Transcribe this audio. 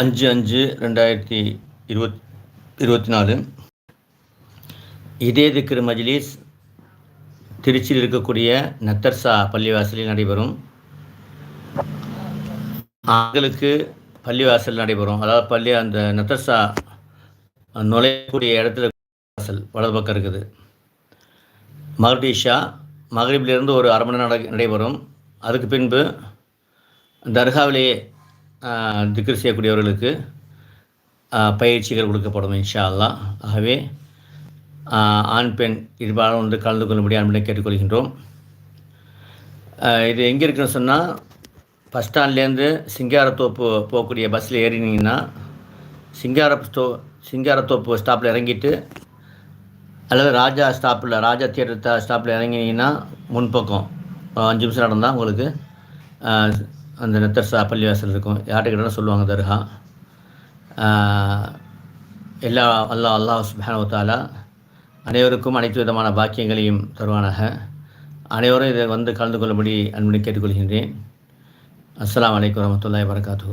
அஞ்சு அஞ்சு ரெண்டாயிரத்தி இருபத் இருபத்தி நாலு இதே திக்ரு மஜ்லிஸ் திருச்சியில் இருக்கக்கூடிய நத்தர்சா பள்ளிவாசலில் நடைபெறும். ஆண்களுக்கு பள்ளிவாசல் நடைபெறும். அதாவது பள்ளி அந்த நத்தர்சா நுழையக்கூடிய இடத்துல வாசல் வலது பக்கம் இருக்குது. மகரிஷா மகரிபிலிருந்து ஒரு அரை மணி நேரம் நட நடைபெறும். அதுக்கு பின்பு தர்காவிலேயே திக்ர் செய்யக்கூடியவர்களுக்கு பயிற்சிகள் கொடுக்கப்படும் இன்ஷா அல்லா ஆகவே ஆண் பெண் இருபாலும் வந்து கலந்து கொள்ளும்படி அன்பனை கேட்டுக்கொள்கின்றோம். இது எங்கே இருக்குன்னு சொன்னால் பஸ் ஸ்டாண்ட்லேருந்து சிங்காரத்தோப்பு போகக்கூடிய பஸ்ஸில் ஏறினீங்கன்னா சிங்கார ஸ்டோ சிங்காரத்தோப்பு ஸ்டாப்பில் இறங்கிட்டு அல்லது ராஜா ஸ்டாப்பில் ராஜா தியேட்டர் ஸ்டாப்பில் இறங்கினீங்கன்னா முன்பக்கம் அஞ்சு நிமிஷம் நடந்தால் உங்களுக்கு அந்த அந்த நெத்தர்சா பள்ளிவாசல் இருக்கும். யார்கிட்ட கேட்டாலும் சொல்லுவாங்க தர்கா. எல்லா அல்லாஹ் அல்லாஹ் சுப்ஹானஹு அனைவருக்கும் அனைத்து விதமான பாக்கியங்களையும் தருவானாக. அனைவரும் இதை வந்து கலந்து கொள்ளும்படி அன்புடன் கேட்டுக்கொள்கின்றேன். அஸ்லாம் வலைக்கம் வரமத்துல்லாய் வரகாத்து